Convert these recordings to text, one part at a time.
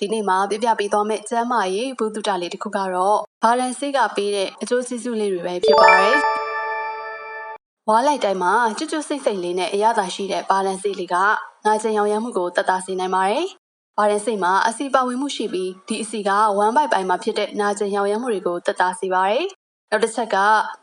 ဒီနေ့မှာပြပြပေးသွားမယ့်ကျမ်းမာရေးဘုဒ္ဓတာလေးတစ်ခုကတော့ဘာလန်ဆေးကပေးတဲ့အကျိုးစီးစုလေးတွေပဲဖြစ်ပါတယ်။ဝါလိုက်တိုင်းမှာကျွတ်ကျွတ်စိတ်စိတ်လေးနဲ့အရသာရှိတဲ့ဘာလန်ဆေးလေးကငါးချင်ရောင်ရမ်းမှုကိုတတ်တာစေနိုင်ပါတယ်။ဘာလန်ဆေးမှာအဆီပါဝင်မှုရှိပြီးဒီအဆီကဝမ်းပိုက်ပိုင်းမှာဖြစ်တဲ့နာကျင်ရောင်ရမ်းမှုတွေကိုတတ်တာစေပါတယ်။နောက်တစ်ချက်က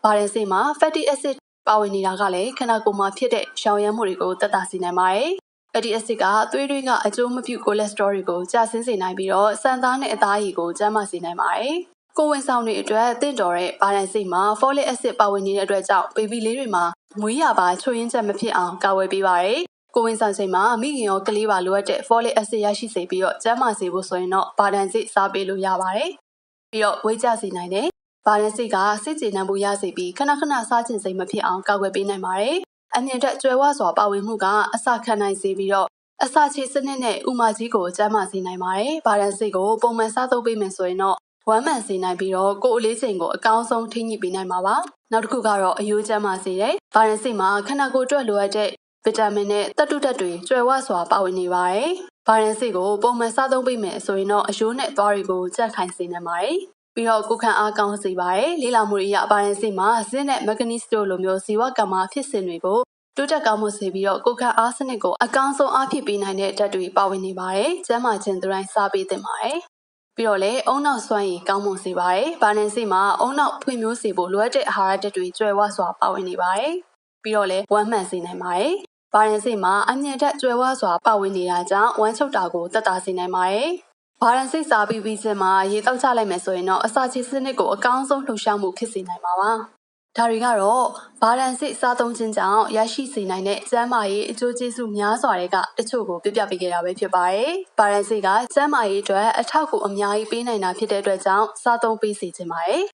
ဘာလန်ဆေးမှာ fatty acid ပါဝင်နေတာကလည်းခန္ဓာကိုယ်မှာဖြစ်တဲ့ရောင်ရမ်းမှုတွေကိုတတ်တာစေနိုင်ပါတယ်။ fatty acid ကသွေးတွေးကအကျိုးမပြုကိုလက်စတရောတွေကိုကျဆင်းစေနိုင်ပြီးတော့စံသားနဲ့အသားရည်ကိုကျန်းမာစေနိုင်ပါတယ်။ကိုယ်ဝန်ဆောင်တွေအတွက်တင့်တော်တဲ့ဗာရန်စိတ်မှာ folic acid ပါဝင်နေတဲ့အတွက်ကြောင့်ဘေဘီလေးတွေမှာမွေးရပါချို့ရင်းချက်မဖြစ်အောင်ကာဝယ်ပေးပါတယ်။ကိုယ်ဝန်ဆောင်ချိန်မှာမိခင်ရောကလေးပါလိုအပ်တဲ့ folic acid ရရှိစေပြီးတော့ကျန်းမာစေဖို့ဆိုရင်တော့ဗာရန်စိတ်စားပေးလို့ရပါတယ်။ပြီးတော့ဝေးကျစေနိုင်တယ်။ဗာရန်စိတ်ကစိတ်ကျေနပ်မှုရစေပြီးခဏခဏစားခြင်းစိတ်မဖြစ်အောင်ကာကွယ်ပေးနိုင်ပါတယ်။ အမြင့်တက်ကျွဲဝစွာပါဝင်မှုကအစခံနိုင်စေပြီးတော့အစာချေစနစ်နဲ့ဥမာကြီးကိုကျန်းမာစေနိုင်ပါတယ်။ဗာရန်စိတ်ကိုပုံမှန်စားသုံးပေးမယ်ဆိုရင်တော့ဝမ်းမှန်စေနိုင်ပြီးတော့ကိုယ်အလေးချိန်ကိုအကောင်းဆုံးထိညှိပေးနိုင်မှာပါ။နောက်တစ်ခုကတော့အယိုးကျန်းမာစေတယ်။ဗာရန်စိတ်မှာခန္ဓာကိုယ်အတွက်လိုအပ်တဲ့ဗီတာမင်နဲ့သတ္တုဓာတ်တွေကျွဲဝစွာပါဝင်နေပါတယ်။ဗာရန်စိတ်ကိုပုံမှန်စားသုံးပေးမယ်ဆိုရင်တော့အယိုးနဲ့သွားတွေကိုကြက်ခိုင်စေနိုင်ပါတယ်။ ပြီးတော့ကိုခံအားကောင်းစေပါတယ်။လေးလာမှုတွေအရဗာရန်စိတ်မှာဇင်းနဲ့မက်ဂနီစတိုလိုမျိုးဇီဝကမ္မဖြစ်စဉ်တွေကိုတိုးတက်ကောင်းမှုစေပြီးတော့ကိုခံအားစနစ်ကိုအကောင်းဆုံးအားဖြည့်ပေးနိုင်တဲ့ဓာတ်တွေပါဝင်နေပါတယ်။ကျန်းမာခြင်းသူတိုင်းစားပေးသင့်ပါတယ်။ပြီးတော့လည်းအုံနောက်စွမ်းရည်ကောင်းမွန်စေပါတယ်။ဗာနန်စိမှာအုံနောက်ဖွံ့ဖြိုးစေဖို့လိုအပ်တဲ့အာဟာရဓာတ်တွေကျွဲဝစွာပါဝင်နေပါတယ်။ပြီးတော့လည်းဝမ်းမှန်စေနိုင်ပါတယ်။ဗာနန်စိမှာအမြင့်ဓာတ်ကျွဲဝစွာပါဝင်နေတာကြောင့်ဝမ်းချုပ်တာကိုတက်တာစေနိုင်ပါတယ်။ ဗာရန်စိတ်စားပြီးပြီးချင်းမှာရေတောက်ချလိုက်မယ်ဆိုရင်တော့အစာချေစနစ်ကိုအကောင်းဆုံးလှုပ်ရှားမှုဖြစ်စေနိုင်ပါပါ။ဒါတွေကတော့ဗာလန်စစ်စားသုံးခြင်းကြောင့်ရရှိစေနိုင်တဲ့ကျန်းမာရေးအကျိုးကျေးဇူးများစွာတွေကတချို့ကိုပြပြပေးခဲ့တာပဲဖြစ်ပါတယ်။ဗာလန်စစ်ကကျန်းမာရေးအတွက်အထောက်အကူအများကြီးပေးနိုင်တာဖြစ်တဲ့အတွက်ကြောင့်စားသုံးပေးစီခြင်းပါတယ်